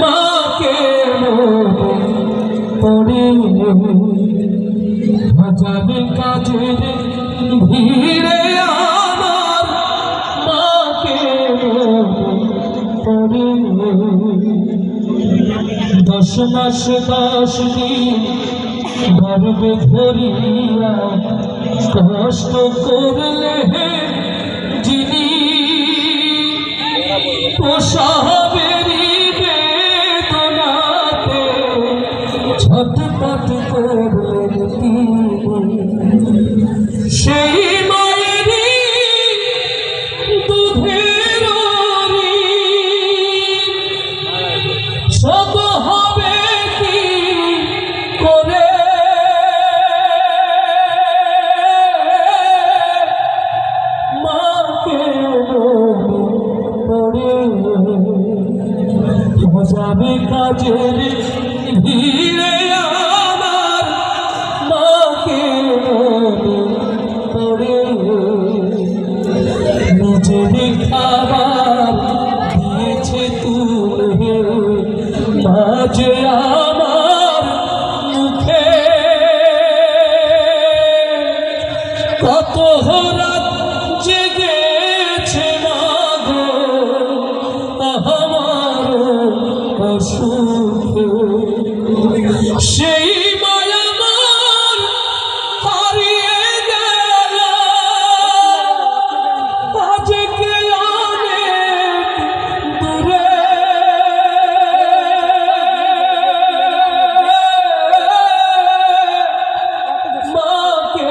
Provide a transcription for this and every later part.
মাকে পড়ে। ভজাবে কাজের ভিড়ে আমার মাকে পড়ে। দশ মাস, দশ দিন ধরিয়া কষ্ট করলে যিনি যাবে কাজের ভিড়ে অসুখে সেই মায়া আমার হারিয়ে গেল। আজকে অনেক দূরে। মাকে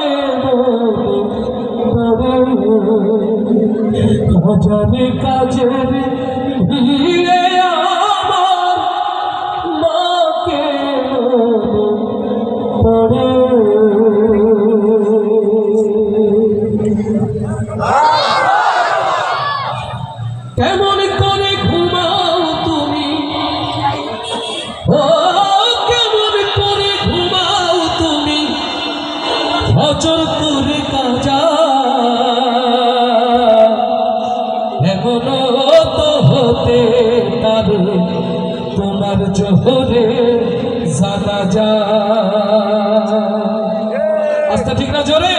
হাজারে কাজের পড়ে কেমন করে ঘুমাও তুমি? ও, কেমন করে ঘুমাও তুমি? হজর করে কাজা। এমনও তো হতে তোমার জোহরে জানা যা আস্তা ঠিক না জোরে?